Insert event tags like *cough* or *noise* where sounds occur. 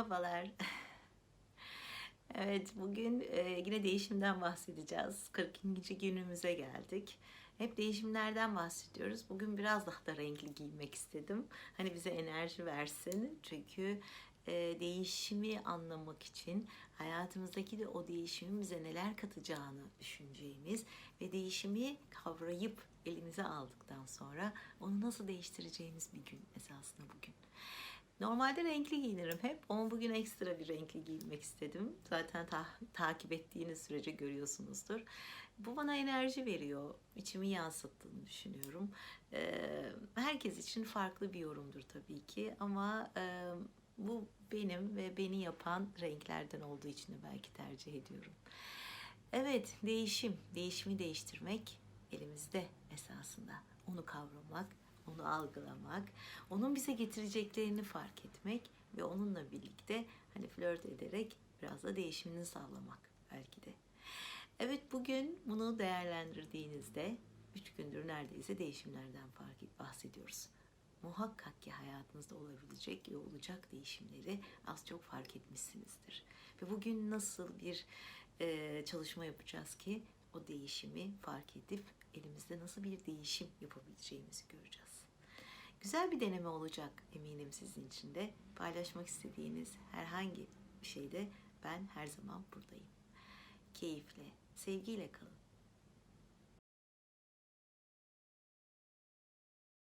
Merhabalar. *laughs* Evet, bugün e, yine değişimden bahsedeceğiz. 42. günümüze geldik. Hep değişimlerden bahsediyoruz. Bugün biraz daha da renkli giymek istedim. Hani bize enerji versin. Çünkü e, değişimi anlamak için hayatımızdaki de o değişimin bize neler katacağını düşüneceğimiz ve değişimi kavrayıp elimize aldıktan sonra onu nasıl değiştireceğimiz bir gün esasında. Normalde renkli giyinirim hep ama bugün ekstra bir renkli giyinmek istedim. Zaten ta- takip ettiğiniz sürece görüyorsunuzdur. Bu bana enerji veriyor. İçimi yansıttığını düşünüyorum. Ee, herkes için farklı bir yorumdur tabii ki ama e, bu benim ve beni yapan renklerden olduğu için de belki tercih ediyorum. Evet, değişim, değişimi değiştirmek elimizde esasında. Onu kavramak, onu algılamak, onun bize getireceklerini fark etmek ve onunla birlikte hani flört ederek biraz da değişimini sağlamak belki de. Evet bugün bunu değerlendirdiğinizde üç gündür neredeyse değişimlerden fark et, bahsediyoruz. Muhakkak ki hayatınızda olabilecek ve olacak değişimleri az çok fark etmişsinizdir. Ve bugün nasıl bir e, çalışma yapacağız ki o değişimi fark edip elimizde nasıl bir değişim yapabileceğimizi göreceğiz. Güzel bir deneme olacak eminim sizin için de. Paylaşmak istediğiniz herhangi bir şeyde ben her zaman buradayım. Keyifle, sevgiyle kalın.